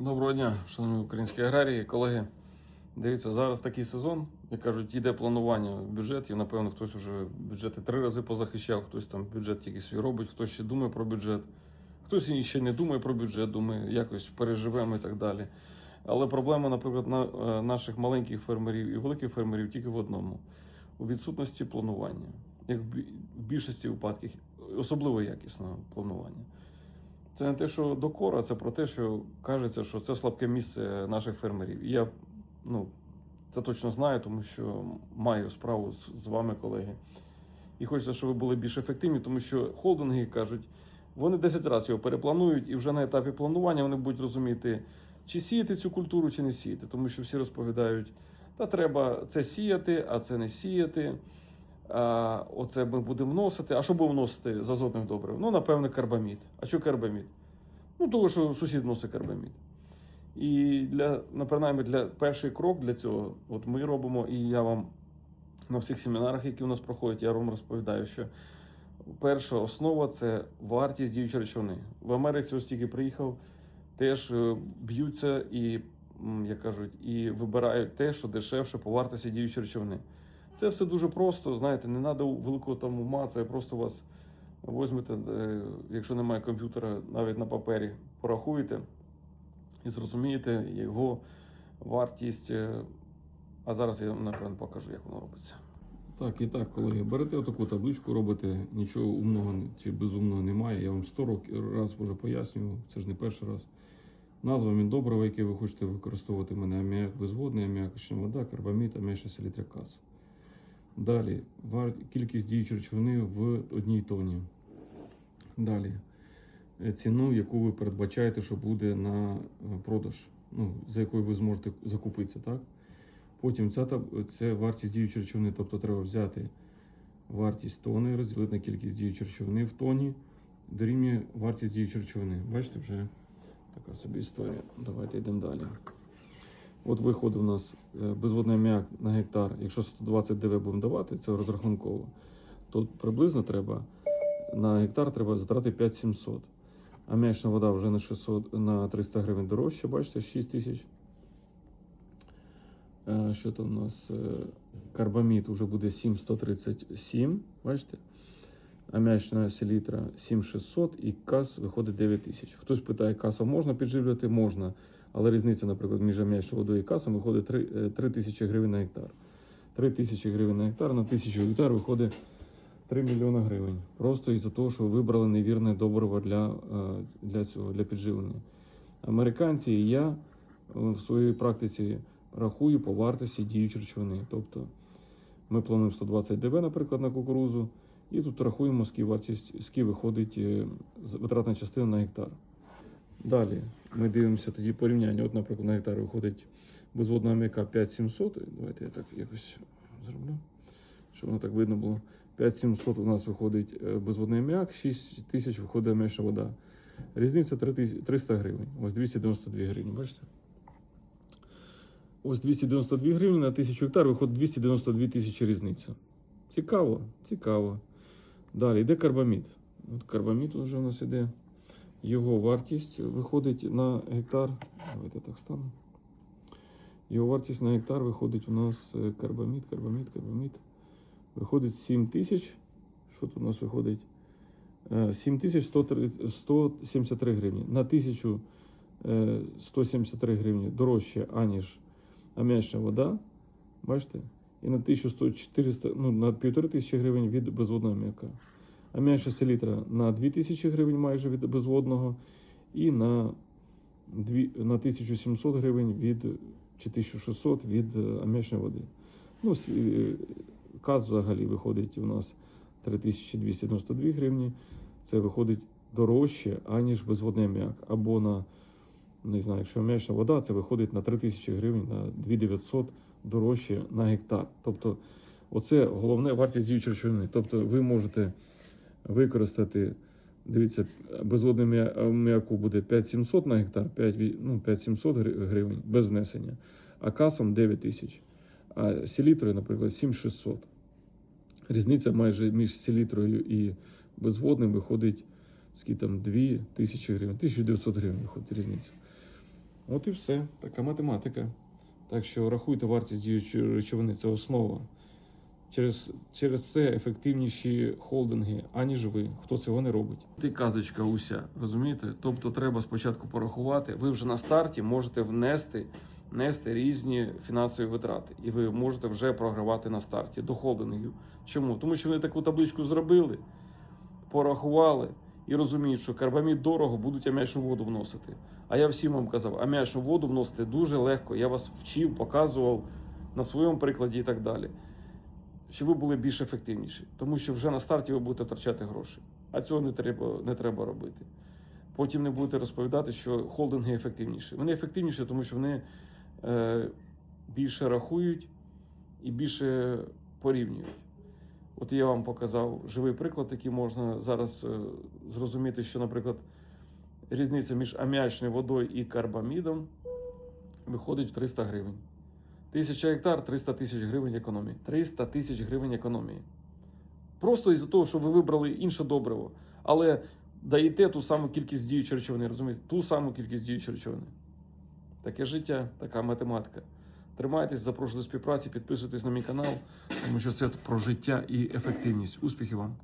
Доброго дня, шановні українські аграрії, колеги. Дивіться, зараз такий сезон, як кажуть, йде планування бюджетів. Напевно, хтось вже бюджети три рази позахищав, хтось там бюджет тільки свій робить, хтось ще думає про бюджет, хтось ще не думає про бюджет, думає, якось переживемо і так далі. Але проблема, наприклад, на е, наших маленьких фермерів і великих фермерів тільки в одному: у відсутності планування, як в в більшості випадків, особливо якісного планування. Це не те, що докора, це про те, що кажеться, що це слабке місце наших фермерів. І я ну, це точно знаю, тому що маю справу з, вами, колеги. І хочеться, щоб ви були більш ефективні, тому що холдинги кажуть, вони 10 разів його перепланують, і вже на етапі планування вони будуть розуміти, чи сіяти цю культуру, чи не сіяти. Тому що всі розповідають, та треба це сіяти, а це не сіяти. Оце ми будемо вносити. А що будемо вносити з азотних добрив? Ну, напевне, карбамід. А що карбамід? Ну, того, що сусід вносить карбамід. І для, принаймні, для перший крок для цього, от ми робимо, і я вам на всіх семінарах, які у нас проходять, я вам розповідаю, що перша основа це вартість діючої речовини. В Америці ось тільки приїхав, теж е, б'ються і, як кажуть, і вибирають те, що дешевше по вартості діючої речовини. Це все дуже просто, знаєте, не треба великого там ума, це просто вас візьмете, е, якщо немає комп'ютера, навіть на папері, порахуєте і зрозумієте його вартість. е, А зараз я напевно покажу, як воно робиться. Так, і так, колеги, берете отаку табличку, робите нічого умного чи безумного немає. Я вам сто років раз вже пояснював, це ж не перший раз. Назва міндобрива, яке ви хочете використовувати в мене аміак безводний, аміакична вода, карбамід, аміачна селітриказ. Далі кількість діючої речовини в одній тоні. Далі е, ціну, яку ви передбачаєте, що буде на е, продаж, ну, за якою ви зможете закупитися. Так? Потім ця, це вартість діючої речовини, тобто треба взяти вартість тони, розділити на кількість діючої речовини в тоні, дорівнює вартість діючої речовини. Бачите, вже така собі історія. Давайте йдемо далі. От виходить у нас е, безводний аміак на гектар. Якщо 120 ДВ будемо давати, це розрахунково, то приблизно треба на гектар треба затрати 5700. Аміачна вода вже на 600, на 300 гривень дорожче, бачите, 6 тисяч. Е, Що там у нас? Е, Карбамід вже буде 7137, бачите? Аміачна селітра 7600 і кас виходить 9000. Хтось питає, каса можна підживлювати? Можна. Але різниця, наприклад, між аміачною водою і касом виходить 3, е, 3 тисячі гривень на гектар. 3 тисячі гривень на гектар, на 1000 гектар виходить 3 мільйони гривень. Просто із-за того, що вибрали невірне добриво для, е, для цього, для підживлення. Американці і я е, в своїй практиці рахую по вартості діючої речовини. Тобто ми плануємо 120 ДВ, наприклад, на кукурузу, і тут рахуємо, скільки вартість, скільки виходить е, витратна частина на гектар. Далі ми дивимося тоді порівняння. От, наприклад, на гектар виходить безводна аміака 5700. Давайте я так якось зроблю, щоб воно так видно було. 5700 у нас виходить е, безводний аміак, 6000 виходить аміачна вода. Різниця 300 гривень. Ось 292 гривні, бачите? Ось 292 гривні на 1000 гектар виходить 292 тисячі різниця. Цікаво, цікаво. Далі йде карбамід. От карбамід вже у нас іде. Його вартість виходить на гектар. Давайте так стану. Його вартість на гектар виходить у нас е, карбамід, карбамід, карбамід. Виходить 7 тисяч. Що тут у нас виходить? Е, 7173 гривні. На 1173 гривні дорожче, аніж аміачна вода. Бачите? І на 1100, ну, на 1500 гривень від безводного аміака. Аміачна селітра на 2000 гривень майже від безводного. І на 1700 гривень від чи 1600 від е, аміачної води. Ну, е, каз взагалі виходить у нас 3292 гривні. Це виходить дорожче, аніж безводний аміак. Або на, не знаю, якщо аміачна вода, це виходить на 3000 гривень, на 2900 дорожче на гектар. Тобто, оце головне вартість діючої речовини. Тобто, ви можете використати, дивіться, безводний аміаку буде 5700 на гектар, 5, ві- ну, 5700 гривень без внесення, а касом 9000. А селітрою, наприклад, 7600. Різниця майже між селітрою і безводним виходить скільки там 2 тисячі гривень, 1900 гривень виходить різниця. От і все. Така математика. Так що рахуйте вартість діючої речовини, це основа. Через, через це ефективніші холдинги, аніж ви, хто цього не робить. Ти казочка уся, розумієте? Тобто треба спочатку порахувати. Ви вже на старті можете внести нести різні фінансові витрати, і ви можете вже програвати на старті до холдингів. Чому? Тому що вони таку табличку зробили, порахували і розуміють, що карбамід дорого будуть ам'ячну воду вносити. А я всім вам казав, ам'ячну воду вносити дуже легко. Я вас вчив, показував на своєму прикладі і так далі. Щоб ви були більш ефективніші, тому що вже на старті ви будете втрачати гроші. А цього не треба, не треба робити. Потім не будете розповідати, що холдинги ефективніші. Вони ефективніші, тому що вони е, більше рахують і більше порівнюють. От я вам показав живий приклад, який можна зараз е, зрозуміти, що, наприклад, різниця між аміачною водою і карбамідом виходить в 300 гривень. Тисяча гектар 300 тисяч гривень економії. 300 тисяч гривень економії. Просто із-за того, що ви вибрали інше добриво, але даєте ту саму кількість діючої речовини, розумієте? Ту саму кількість діючої речовини. Таке життя, така математика. Тримайтесь, запрошую до співпраці, підписуйтесь на мій канал, тому що це про життя і ефективність. Успіхів вам!